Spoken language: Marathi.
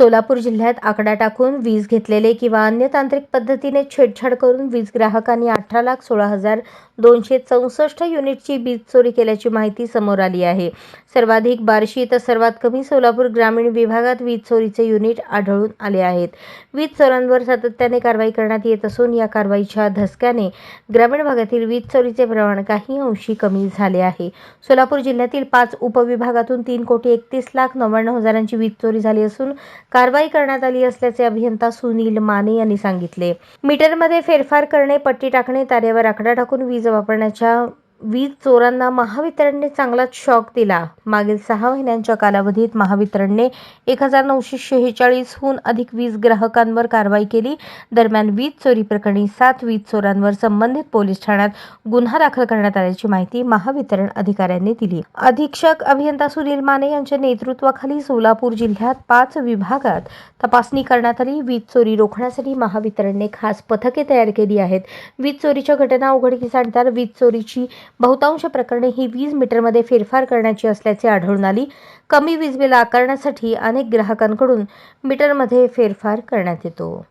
सोलापूर जिल्ह्यात आकडा टाकून वीज घेतलेले किंवा अन्य तांत्रिक पद्धतीने छेडछाड करून वीज ग्राहकांनी अठरा लाख सोळा हजार दोनशे चौसष्ट युनिटची वीज चोरी केल्याची माहिती समोर आली आहे. सर्वाधिक बार्शी तर सर्वात कमी सोलापूर ग्रामीण विभागात वीज चोरीचे युनिट आढळून आले आहेत. वीज चोरांवर सातत्याने कारवाई करण्यात येत असून या कारवाईच्या धसक्याने ग्रामीण भागातील वीज चोरीचे प्रमाण काही अंशी कमी झाले आहे. सोलापूर जिल्ह्यातील पाच उपविभागातून तीन कोटी एकतीस लाख नव्याण्णव हजारांची वीज चोरी झाली असून कारवाई करण्यात आली असल्याचे अभियंता सुनील माने यांनी सांगितले. मीटरमध्ये फेरफार करणे पट्टी टाकणे तारेवर आकडा टाकून वीज वापरण्याच्या वीज चोरांना महावितरणने चांगलाच शॉक दिला. मागील सहा महिन्यांच्या कालावधीत महावितरणने एक हजार नऊशे शेहेचाळीसहून अधिक वीज ग्राहकांवर कारवाई केली. दरम्यान वीज चोरी प्रकरणी सात वीज चोरांवर संबंधित पोलीस ठाण्यात गुन्हा दाखल करण्यात आल्याची माहिती महावितरण अधिकाऱ्यांनी दिली. अधीक्षक अभियंता सुनील माने यांच्या नेतृत्वाखाली सोलापूर जिल्ह्यात पाच विभागात तपासणी करण्यात आली. वीज चोरी रोखण्यासाठी महावितरणने खास पथके तयार केली आहेत. वीज चोरीच्या घटना उघडकीस आणतात वीज चोरीची बहुतांश प्रकरणे ही वीज मीटरमध्ये फेरफार करण्याची असल्याचे आढळून आली. कमी वीज बिल आकारण्यासाठी अनेक ग्राहकांकडून मीटरमध्ये फेरफार करण्यात येतो.